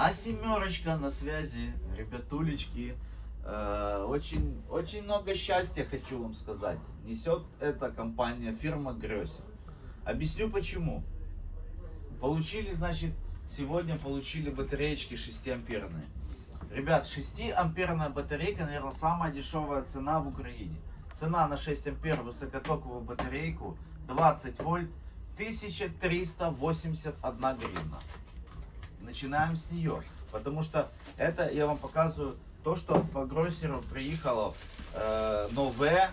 А семерочка на связи, ребятулечки. Э, Очень, очень много счастья хочу вам сказать. Несет эта компания, фирма Грёсер. Объясню почему. Получили, значит, сегодня получили батареечки 6 амперные. Ребят, 6 амперная батарейка, наверное, самая дешевая цена в Украине. Цена на 6 ампер высокотоковую батарейку 20 вольт 1381 гривна. Начинаем с нее. Потому что это я вам показываю то, что по гроссеру приїхало е, нове.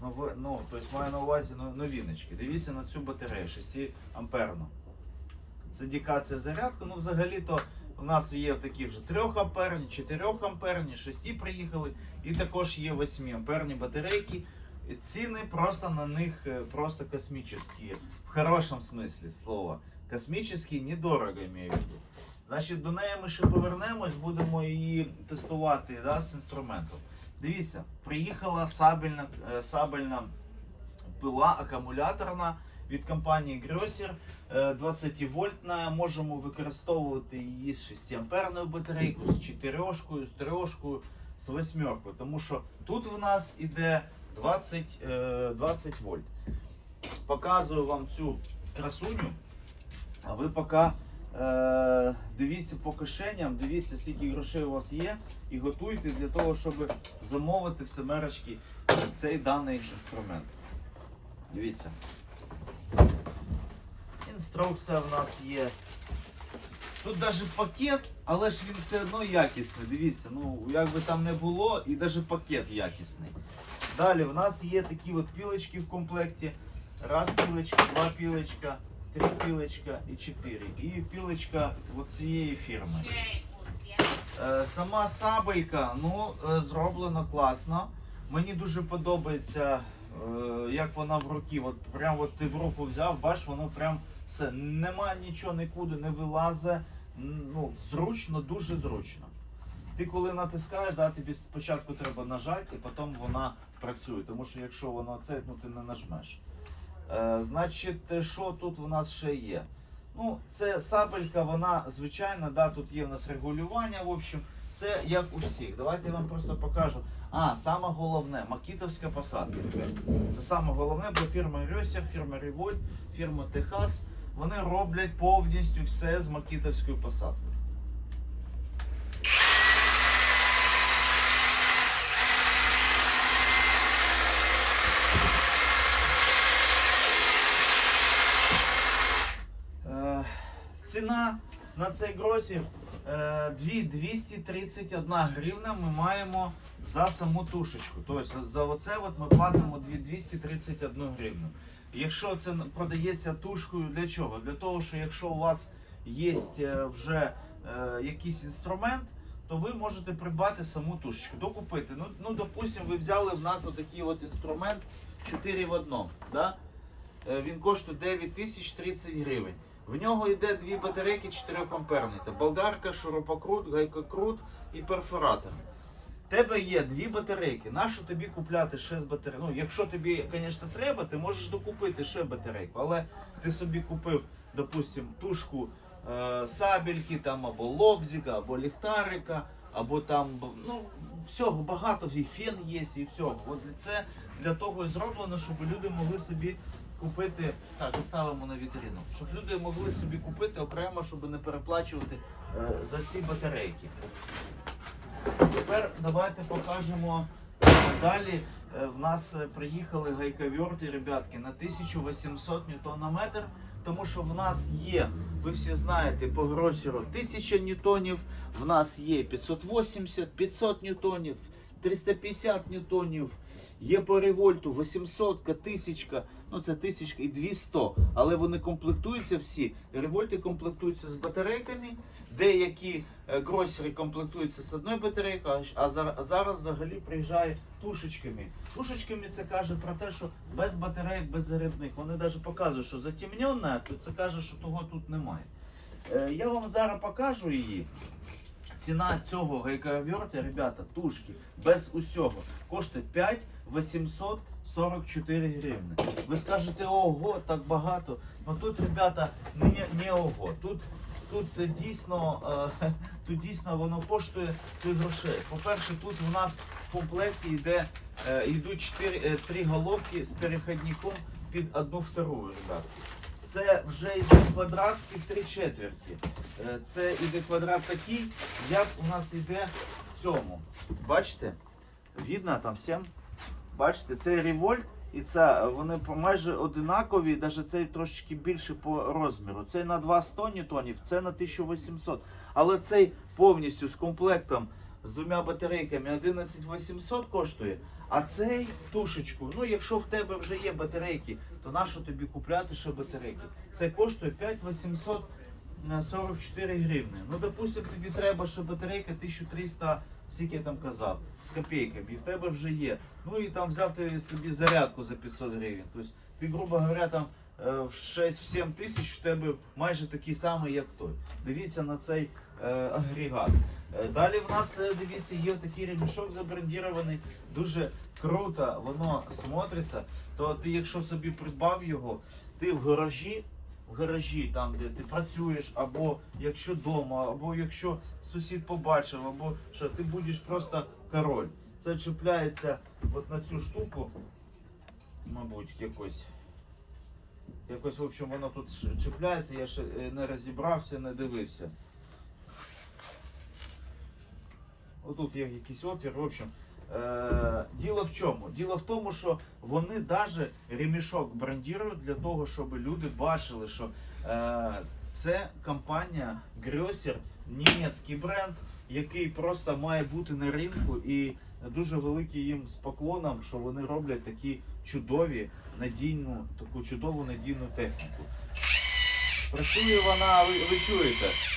Нове, ну, тобто маю на увазі новіночки. Дивіться на цю батарею 6 амперну. З індикація зарядки. Ну, взагалі-то у нас є такі вже 3 амперні, 4 амперні, 6 приїхали, і також є 8 амперні батарейки. Ціни просто на них е, просто космічні. В хорошому смислі слова. Космічні, недорого имею в виду. Значить, до неї ми ще повернемось, будемо її тестувати да, з інструментом. Дивіться, приїхала сабельна, е, сабельна пила акумуляторна від компанії Grosser, е, 20 вольтна. Можемо використовувати її з 6 амперною батарейкою, з 4, з 3, з 8. Тому що тут в нас іде 20, е, 20 вольт. Показую вам цю красуню, а ви поки е, дивіться по кишеням, дивіться, скільки грошей у вас є, і готуйте для того, щоб замовити в семерочки цей даний інструмент. Дивіться. Інструкція в нас є. Тут навіть пакет, але ж він все одно якісний. Дивіться, ну як би там не було, і навіть пакет якісний. Далі в нас є такі от пілочки в комплекті. Раз пілочка, два пілочка, три пілочка і чотири. І пілочка от цієї фірми. Е, Сама сабелька ну, е, зроблена класно. Мені дуже подобається, е, як вона в руки. От прям от ти в руку взяв, бачиш, воно прям все. Нема нічого нікуди не вилазить. Ну, зручно, дуже зручно. Ти коли натискаєш, да, тобі спочатку треба нажати, і потім вона працює. Тому що якщо воно це, ну ти не нажмеш. Е, значить, е, що тут в нас ще є? Ну, це сабелька, вона звичайна, да, тут є в нас регулювання, в общем, це як у всіх. Давайте я вам просто покажу. А, саме головне, макітовська посадка. Це саме головне, бо фірма Рьосер, фірма Revolt, фірма Техас, вони роблять повністю все з макітовською посадкою. Е, Ціна на цей гросір е, 231 гривна ми маємо за саму тушечку. Тобто за оце от ми платимо 231 гривну. Якщо це продається тушкою, для чого? Для того, що якщо у вас є е, вже е, якийсь інструмент, то ви можете придбати саму тушечку, докупити. Ну, ну допустимо, ви взяли в нас отакий от інструмент 4 в 1. Да? Він коштує 9 тисяч 30 гривень. В нього йде дві батарейки 4 амперні. Болгарка, шурупокрут, гайкокрут і перфоратор. В тебе є дві батарейки. Нащо тобі купляти ще з батарей? Ну, якщо тобі, звісно, треба, ти можеш докупити ще батарейку. Але ти собі купив, допустим, тушку е, сабельки там, або лобзика, або ліхтарика, або там ну, всього багато, і фен є, і всього. От це для того і зроблено, щоб люди могли собі купити. Так, ставимо на вітрину. Щоб люди могли собі купити окремо, щоб не переплачувати е, за ці батарейки. Тепер давайте покажемо е, далі. Е, В нас е, приїхали гайковерти, ребятки, на 1800 ньютонометр, тому що в нас є, ви всі знаєте, по гросеру 1000 ньютонів, в нас є 580, 500 ньютонів, 350 ньютонів, є по револьту 800, 1000, ну це 1000 і 200, але вони комплектуються всі. Револьти комплектуються з батарейками, деякі е, гросери комплектуються з одною батарейкою, а зараз взагалі приїжджає тушечками. Тушечками це каже про те, що без батарейок, без зарядних. Вони навіть показують, що затемнена, то це каже, що того тут немає. Е, Я вам зараз покажу її. Ціна цього гайковерта, ребята, тушки, без усього, коштує 5 800 44 гривни. Ви скажете, ого, так багато. Ну тут, ребята, не, не ого. Тут, тут дійсно, е, тут дійсно воно коштує своїх грошей. По-перше, тут в нас в комплекті йде, е, йдуть 4, е, 3 головки з переходником під одну вторую, ребятки. Це вже йде квадрат під 3 четверті. Е, Це йде квадрат такий, як у нас йде в цьому. Бачите? Видно там всім? Бачите, цей револьт і ця, вони майже одинакові, навіть цей трошечки більше по розміру. Цей на 200 ньютонів, це на 1800. Але цей повністю з комплектом з двома батарейками 11800 коштує. А цей тушечку, ну якщо в тебе вже є батарейки, то нащо тобі купляти ще батарейки? Це коштує 5844 гривни. Ну, допустим, тобі треба ще батарейка 1300, скільки я там казав, з копійками, і в тебе вже є. Ну і там взяв ти собі зарядку за 500 гривень. Тобто ти, грубо говоря, там е, в 6-7 тисяч в тебе майже такий самий, як той. Дивіться на цей агрегат. Е, Далі в нас, е, дивіться, є такий ремішок забрендірований, дуже круто воно смотриться. То ти, якщо собі придбав його, ти в гаражі, в гаражі, там де ти працюєш, або якщо вдома, або якщо сусід побачив, або що ти будеш просто король. Це чіпляється от на цю штуку, мабуть, якось. Якось, в общем, воно тут чіпляється, я ще е, не розібрався, не дивився. Отут є якийсь отвір, в общем. Е, діло в чому? Діло в тому, що вони навіть ремішок брендують для того, щоб люди бачили, що е, це компанія Grösser, німецький бренд, який просто має бути на ринку і дуже великий їм з поклоном, що вони роблять такі чудові надійну, таку чудову надійну техніку. Працює вона, ви, ви чуєте.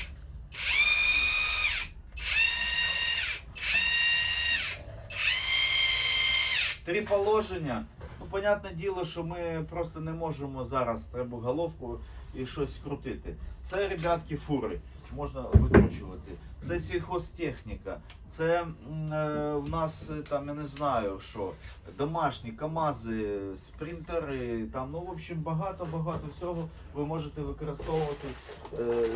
Три положення. Ну, понятне діло, що ми просто не можемо зараз треба головку і щось крутити. Це, ребятки, фури. Можна викручувати. Це сільхозтехніка. Це е, в нас е, там, я не знаю що, домашні КАМАЗи, спринтери, там, ну, в общем, багато-багато всього ви можете використовувати е,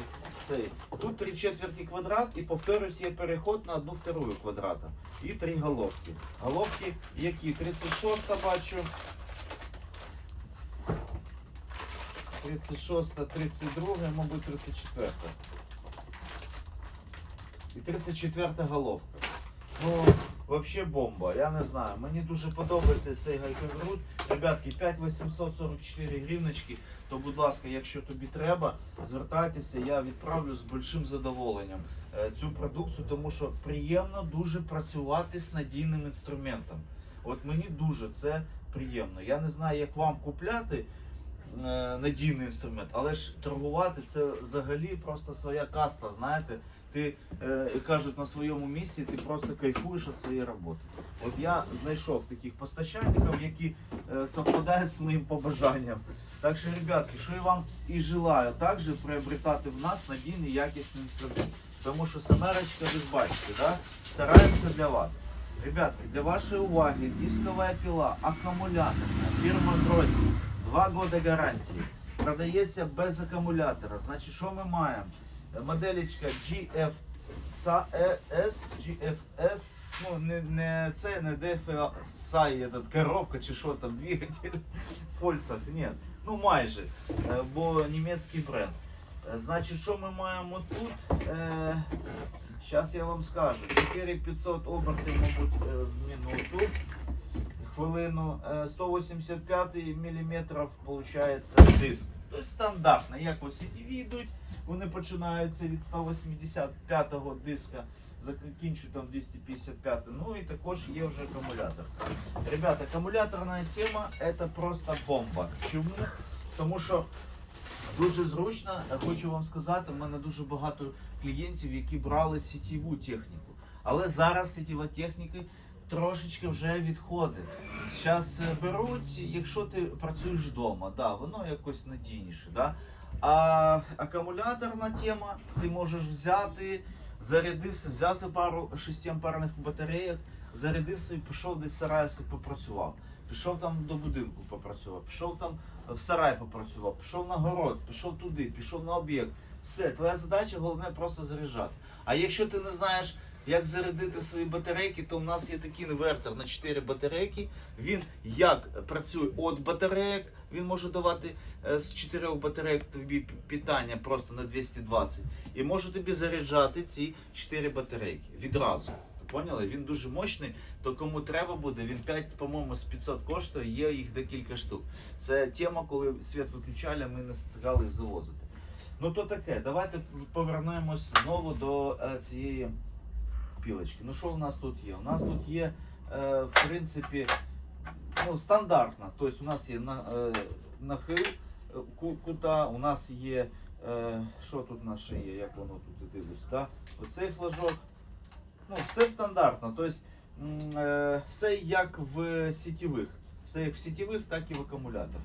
цей. Тут три четверті квадрат і повторюсь, є переход на одну вторую квадрата. І три головки. Головки які? 36 бачу. 36, 32, мабуть, 34. І 34 головка. Ну, взагалі бомба, я не знаю. Мені дуже подобається цей гайкогрут. Ребятки, 5844 гривночки. То, будь ласка, якщо тобі треба, звертайтеся, я відправлю з большим задоволенням е, цю продукцію, тому що приємно дуже працювати з надійним інструментом. От мені дуже це приємно. Я не знаю, як вам купляти надійний інструмент, але ж торгувати це взагалі просто своя каста, знаєте. Ти е, кажуть на своєму місці, ти просто кайфуєш від своєї роботи. От я знайшов таких постачальників, які е, совпадають з моїм побажанням. Так що, ребятки, що я вам і желаю також приобретати в нас надійний якісний інструмент. Тому що семерочка, ви бачите, да? стараємося для вас. Ребятки, для вашої уваги дисковая пила, акумуляторна, фірма Грозі, 2 года гарантії. Продається без акумулятора. Значить, що ми маємо? Моделечка GFS, GFS, ну не, не це, не DFSI, этот, коробка чи що там, двигатель, Фольцах, ні. Ну майже, е, бо німецький бренд. Значить, що ми маємо тут? Зараз я вам скажу. 4500 обертів, мабуть, в минуту. Хвилину. Е, 185 мм виходить диск. Тобто стандартно, як ось CTV йдуть, вони починаються від 185 диска, закінчують там 255. Ну і також є вже акумулятор. Ребята, акумуляторна тема це просто бомба. Чому? Тому що Дуже зручно, хочу вам сказати, в мене дуже багато клієнтів, які брали сітєву техніку. Але зараз сітєва техніка трошечки вже відходить. Зараз беруть, якщо ти працюєш вдома, да, воно якось надійніше. Да? А акумуляторна тема, ти можеш взяти, зарядився, взяти пару 6 амперних батарейок, зарядився і пішов десь собі попрацював. пішов там до будинку попрацював, пішов там в сарай попрацював, пішов на город, пішов туди, пішов на об'єкт. Все, твоя задача головне просто заряджати. А якщо ти не знаєш, як зарядити свої батарейки, то у нас є такий інвертор на 4 батарейки. Він як працює від батарейок, він може давати е, з 4 батарейок тобі питання просто на 220. І може тобі заряджати ці 4 батарейки відразу. Поняли? Він дуже мощний, то кому треба буде, він 5, по-моєму, з 500 коштує, є їх декілька штук. Це тема, коли світ виключали, ми не стигали їх завозити. Ну то таке, давайте повернемось знову до е, цієї пілочки. Ну що в нас тут є? У нас тут є, е, в принципі, ну, стандартна. Тобто у нас є на, е, нахил е, кута, у нас є. Е, що тут у нас є, як воно тут і дивлюсь, да? Оцей флажок. Ну, все стандартно. Тобто, е, все як в сітєвих. Все як в сітєвих, так і в акумуляторах.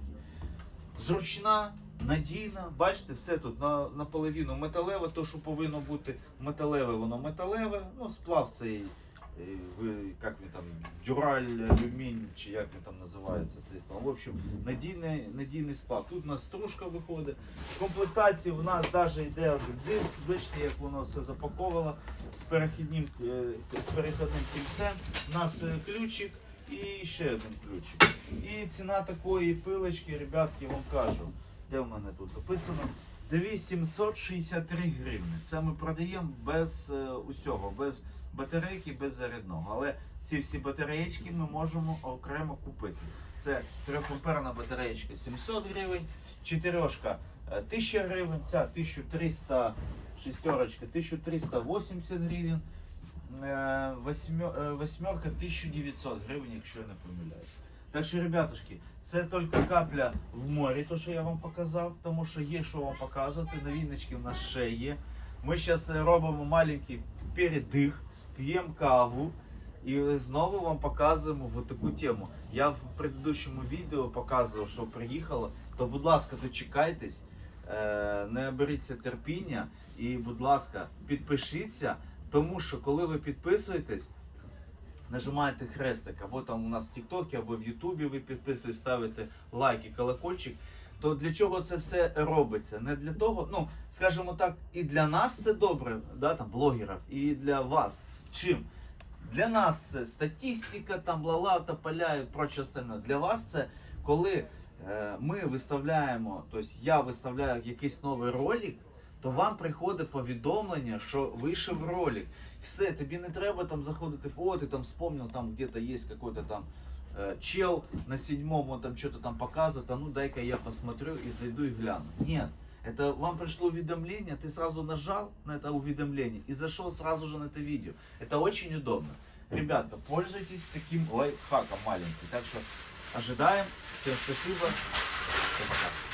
Зручна, надійна. Бачите, все тут на, наполовину металеве, то що повинно бути металеве, воно металеве. Ну, сплав цей, е, як він там, дюраль, алюмінь, чи як він там називається цей сплав. В общем, надійний, надійний сплав. Тут у нас стружка виходить. В комплектації в нас навіть йде диск, бачите, як воно все запаковано з перехідним, е, з перехідним кільцем. У нас е, ключик і ще один ключик. І ціна такої пилочки, ребятки, вам кажу, де в мене тут написано? 2763 гривні. Це ми продаємо без е, усього, без батарейки, без зарядного. Але ці всі батареєчки ми можемо окремо купити. Це трьохамперна батареєчка 700 гривень, чотирьошка е, 1000 гривень, ця 1300 шестерочка 1380 гривень. Е, е, Восьмерка 1900 гривень, якщо я не помиляюсь. Так що, ребятушки, це тільки капля в морі, то що я вам показав, тому що є що вам показувати. Новиночки в нас ще є. Ми зараз робимо маленький передих, п'ємо каву і знову вам показуємо в таку тему. Я в предыдущому відео показував, що приїхало. То, будь ласка, дочекайтесь, е, не беріться терпіння і, будь ласка, підпишіться. Тому що коли ви підписуєтесь, нажимаєте хрестик, або там у нас в Тіктокі, або в Ютубі ви підписуєтесь, ставите лайк і колокольчик, то для чого це все робиться? Не для того, ну, скажімо так, і для нас це добре, да, там, блогерів, і для вас. З чим? Для нас це статистика, там ла-ла, тополя і проче остальне. Для вас це коли е, ми виставляємо, тобто я виставляю якийсь новий ролик, то вам приходить повідомлення, що вийшов ролик. Все, тобі не треба там заходити в о, ти там вспомнил, там где-то есть какой-то там э, чел на седьмом, он там что-то там показывает, а ну дай-ка я посмотрю и зайду и гляну. Нет, это вам пришло уведомление, ты сразу нажал на это уведомление и зашел сразу же на это видео. Это очень удобно. Ребята, пользуйтесь таким лайфхаком маленьким. Так что ожидаем. Всем спасибо. Всем пока.